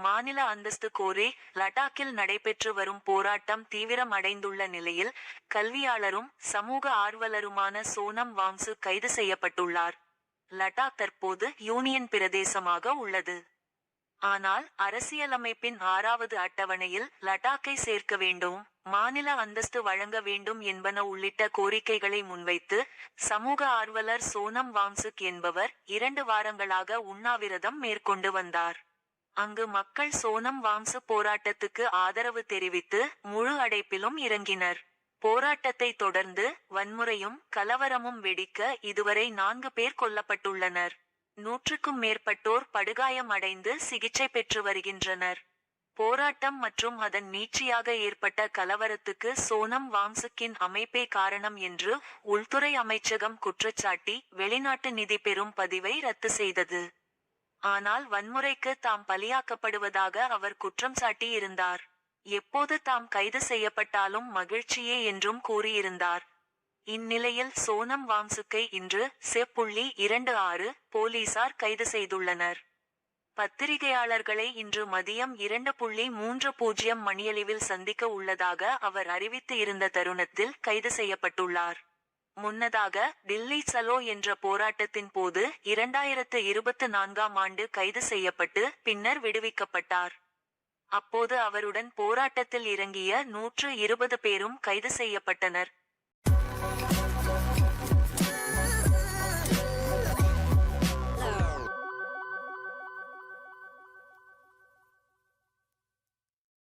மாநில அந்தஸ்து கோரி லடாக்கில் நடைபெற்று வரும் போராட்டம் தீவிரம் அடைந்துள்ள நிலையில் கல்வியாளரும் சமூக ஆர்வலருமான சோனம் வாங்சு கைது செய்யப்பட்டுள்ளார். லடாக் தற்போது யூனியன் பிரதேசமாக உள்ளது. ஆனால் அரசியலமைப்பின் ஆறாவது அட்டவணையில் லடாக்கை சேர்க்க வேண்டும் மாநில அந்தஸ்து வழங்க வேண்டும் என்பன உள்ளிட்ட கோரிக்கைகளை முன்வைத்து சமூக ஆர்வலர் சோனம் வாங்சுக் என்பவர் இரண்டு வாரங்களாக உண்ணாவிரதம் மேற்கொண்டு வந்தார். அங்கு மக்கள் சோனம் வாம்சு போராட்டத்துக்கு ஆதரவு தெரிவித்து முழு அடைப்பிலும் இறங்கினர். போராட்டத்தை தொடர்ந்து வன்முறையும் கலவரமும் வெடிக்க இதுவரை நான்கு பேர் கொல்லப்பட்டுள்ளனர். நூற்றுக்கும் மேற்பட்டோர் படுகாயம் அடைந்து சிகிச்சை பெற்று வருகின்றனர். போராட்டம் மற்றும் அதன் நீட்சியாக ஏற்பட்ட கலவரத்துக்கு சோனம் வாம்சுக்கின் அமைப்பே காரணம் என்று உள்துறை அமைச்சகம் குற்றச்சாட்டி வெளிநாட்டு நிதி பெறும் பதிவை ரத்து செய்தது. ஆனால் வன்முறைக்கு தாம் பலியாக்கப்படுவதாக அவர் குற்றம் சாட்டியிருந்தார். எப்போது தாம் கைது செய்யப்பட்டாலும் மகிழ்ச்சியே என்றும் கூறியிருந்தார். இந்நிலையில் சோனம் வாம்சுக்கை இன்று செப்புள்ளி இரண்டு ஆறு போலீசார் கைது செய்துள்ளனர். பத்திரிகையாளர்களை இன்று மதியம் இரண்டு புள்ளி மூன்று பூஜ்ஜியம் மணியளவில் சந்திக்க உள்ளதாக அவர் அறிவித்து இருந்த தருணத்தில் கைது செய்யப்பட்டுள்ளார். முன்னதாக டில்லி சலோ என்ற போராட்டத்தின் போது இரண்டாயிரத்து இருபத்து நான்காம் ஆண்டு கைது செய்யப்பட்டு பின்னர் விடுவிக்கப்பட்டார். அப்போது அவருடன் போராட்டத்தில் இறங்கிய நூற்று இருபது பேரும் கைது செய்யப்பட்டனர்.